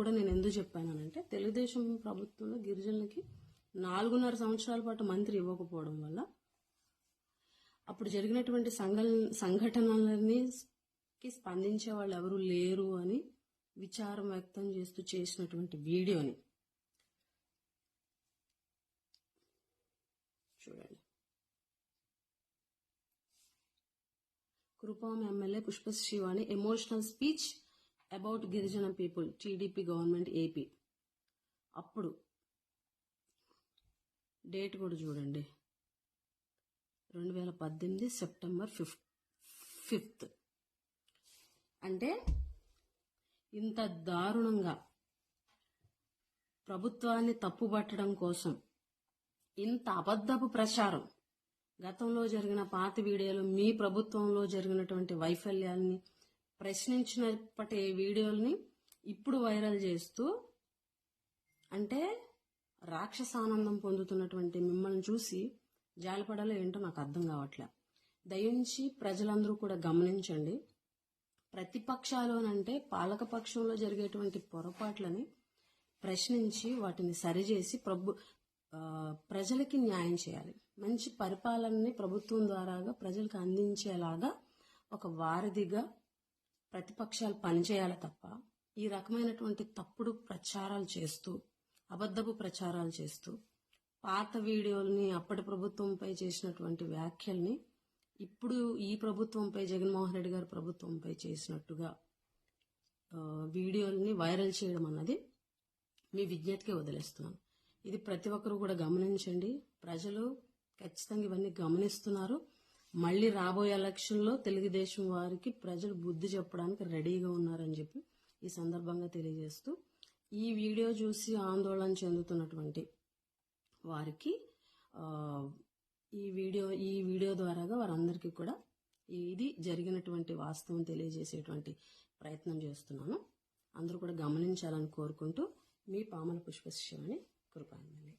కూడా నేను ఎందుకు చెప్పానంటే తెలుగుదేశం ప్రభుత్వంలో గిరిజనులకి నాలుగున్నర సంవత్సరాల పాటు మంత్రి ఇవ్వకపోవడం వల్ల అప్పుడు జరిగినటువంటి సంఘ సంఘటనలని స్పందించే వాళ్ళు ఎవరు లేరు అని విచారం వ్యక్తం చేస్తూ చేసినటువంటి వీడియోని చూడండి. Kurupam MLA Pushpa Sivani emotional speech about గిరిజన పీపుల్ టీడీపీ గవర్నమెంట్ ఏపీ. అప్పుడు డేట్ కూడా చూడండి. రెండు వేల పద్దెనిమిది సెప్టెంబర్ ఫిఫ్త్ ఫిఫ్త్. అంటే ఇంత దారుణంగా ప్రభుత్వాన్ని తప్పుపట్టడం కోసం ఇంత అబద్ధపు ప్రచారం. గతంలో జరిగిన పాత వీడియోలు మీ ప్రభుత్వంలో జరిగినటువంటి వైఫల్యాల్ని ప్రశ్నించినప్పటి వీడియోల్ని ఇప్పుడు వైరల్ చేస్తూ అంటే రాక్షసానందం పొందుతున్నటువంటి మిమ్మల్ని చూసి జాలిపడాలో ఏంటో నాకు అర్థం కావట్లే. దయించి ప్రజలందరూ కూడా గమనించండి. ప్రతిపక్షాలోనంటే పాలకపక్షంలో జరిగేటువంటి పొరపాట్లని ప్రశ్నించి వాటిని సరిచేసి ప్రభు ప్రజలకి న్యాయం చేయాలి. మంచి పరిపాలనని ప్రభుత్వం ద్వారాగా ప్రజలకు అందించేలాగా ఒక వారధిగా ప్రతిపక్షాలు పనిచేయాలి తప్ప ఈ రకమైనటువంటి తప్పుడు ప్రచారాలు చేస్తూ అబద్ధపు ప్రచారాలు చేస్తూ పాత వీడియోల్ని అప్పటి ప్రభుత్వంపై చేసినటువంటి వ్యాఖ్యల్ని ఇప్పుడు ఈ ప్రభుత్వంపై జగన్మోహన్ రెడ్డి గారి ప్రభుత్వంపై చేసినట్టుగా వీడియోల్ని వైరల్ చేయడం అన్నది మీ విజ్ఞతకే వదిలేస్తున్నాను. ఇది ప్రతి ఒక్కరు కూడా గమనించండి. ప్రజలు ఖచ్చితంగా ఇవన్నీ గమనిస్తున్నారు. మళ్ళీ రాబోయే ఎలక్షన్లో తెలుగుదేశం వారికి ప్రజలు బుద్ధి చెప్పడానికి రెడీగా ఉన్నారని చెప్పి ఈ సందర్భంగా తెలియజేస్తూ ఈ వీడియో చూసి ఆందోళన చెందుతున్నటువంటి వారికి ఈ వీడియో ఈ వీడియో ద్వారాగా వారందరికీ కూడా ఇది జరిగినటువంటి వాస్తవం తెలియజేసేటువంటి ప్రయత్నం చేస్తున్నాను. అందరూ కూడా గమనించాలని కోరుకుంటూ మీ పామల పుష్పశివాని కృపాంజలి.